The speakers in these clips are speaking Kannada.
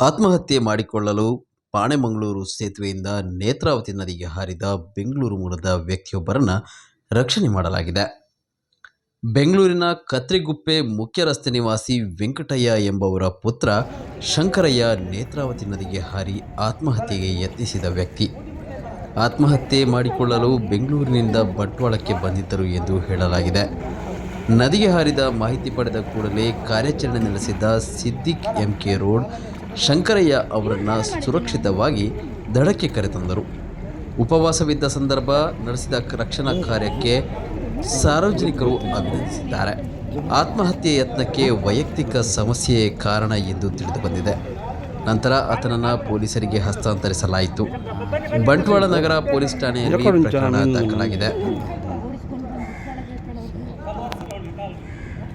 ಆತ್ಮಹತ್ಯೆ ಮಾಡಿಕೊಳ್ಳಲು ಪಾಣೆಮಂಗಳೂರು ಸೇತುವೆಯಿಂದ ನೇತ್ರಾವತಿ ನದಿಗೆ ಹಾರಿದ ಬೆಂಗಳೂರು ಮೂಲದ ವ್ಯಕ್ತಿಯೊಬ್ಬರನ್ನು ರಕ್ಷಣೆ ಮಾಡಲಾಗಿದೆ. ಬೆಂಗಳೂರಿನ ಕತ್ರಿಗುಪ್ಪೆ ಮುಖ್ಯ ರಸ್ತೆ ನಿವಾಸಿ ವೆಂಕಟಯ್ಯ ಎಂಬವರ ಪುತ್ರ ಶಂಕರಯ್ಯ ನೇತ್ರಾವತಿ ನದಿಗೆ ಹಾರಿ ಆತ್ಮಹತ್ಯೆಗೆ ಯತ್ನಿಸಿದ ವ್ಯಕ್ತಿ. ಆತ್ಮಹತ್ಯೆ ಮಾಡಿಕೊಳ್ಳಲು ಬೆಂಗಳೂರಿನಿಂದ ಬಂಟ್ವಾಳಕ್ಕೆ ಬಂದಿದ್ದರು ಎಂದು ಹೇಳಲಾಗಿದೆ. ನದಿಗೆ ಹಾರಿದ ಮಾಹಿತಿ ಪಡೆದ ಕೂಡಲೇ ಕಾರ್ಯಾಚರಣೆ ನಡೆಸಿದ ಸಿದ್ದಿಕ್ ಎಂಕೆ ರೋಡ್ ಶಂಕರಯ್ಯ ಅವರನ್ನು ಸುರಕ್ಷಿತವಾಗಿ ದಡಕ್ಕೆ ಕರೆತಂದರು. ಉಪವಾಸವಿದ್ದ ಸಂದರ್ಭ ನಡೆಸಿದ ರಕ್ಷಣಾ ಕಾರ್ಯಕ್ಕೆ ಸಾರ್ವಜನಿಕರು ಅಭಿನಂದಿಸಿದ್ದಾರೆ ಆತ್ಮಹತ್ಯೆ ಯತ್ನಕ್ಕೆ ವೈಯಕ್ತಿಕ ಸಮಸ್ಯೆಯೇ ಕಾರಣ ಎಂದು ತಿಳಿದುಬಂದಿದೆ ನಂತರ ಆತನನ್ನು ಪೊಲೀಸರಿಗೆ ಹಸ್ತಾಂತರಿಸಲಾಯಿತು. ಬಂಟ್ವಾಳ ನಗರ ಪೊಲೀಸ್ ಠಾಣೆಯಲ್ಲಿ ಪ್ರಕರಣ ದಾಖಲಾಗಿದೆ.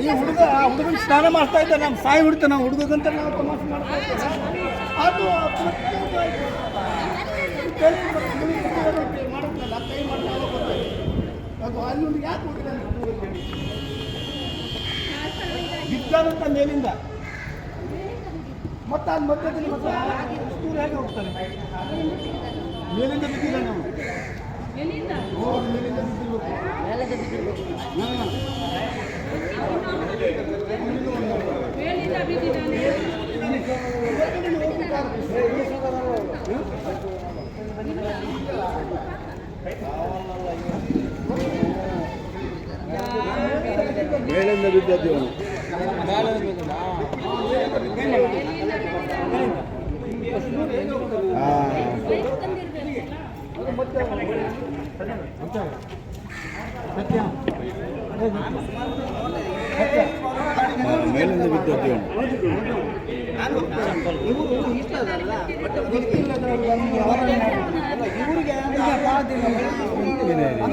ಈ ಹುಡುಗ ಹುಡುಗನ ಸ್ನಾನ ಮಾಡ್ತಾ ಇದ್ದ ನಮ್ಮ ಸಾಯಿ ಹುಡುತ ನಾವು ಹುಡುಗಂತ ನಾವು ತಮಾಷೆ ಮಾಡ್ತಾ ಅದು ಮಾಡುತ್ತಲ್ಲ, ಕೈ ಮಾಡ್ತಾ ಹೋಗ್ತಾರೆ. ಅದು ಅಲ್ಲಿ ಒಂದು ಯಾಕೆ ಹೋಗಿದೆ ಹುಡುಗನಿಗೆ? ಮೇಲಿಂದ. ಮತ್ತೆ ಅಲ್ಲಿ ಮಧ್ಯದಲ್ಲಿ ಮತ್ತೆ ಸ್ಕೂಲ್ ಹೇಗೆ ಹೋಗ್ತಾನೆ ಮೇಲಿಂದ ಬಿದ್ದಿಲ್ಲ ನಾವು. ಮೇಲಿಂದ ಬಿದ್ದಿರ್ಬೇಕು. ಮೇಲಿಂದ ಬಿದ್ದದ್ದು ಮೇಲಿಂದ ಬಿದ್ದದ್ದು ಇವನು. ಇವರಿಗೆ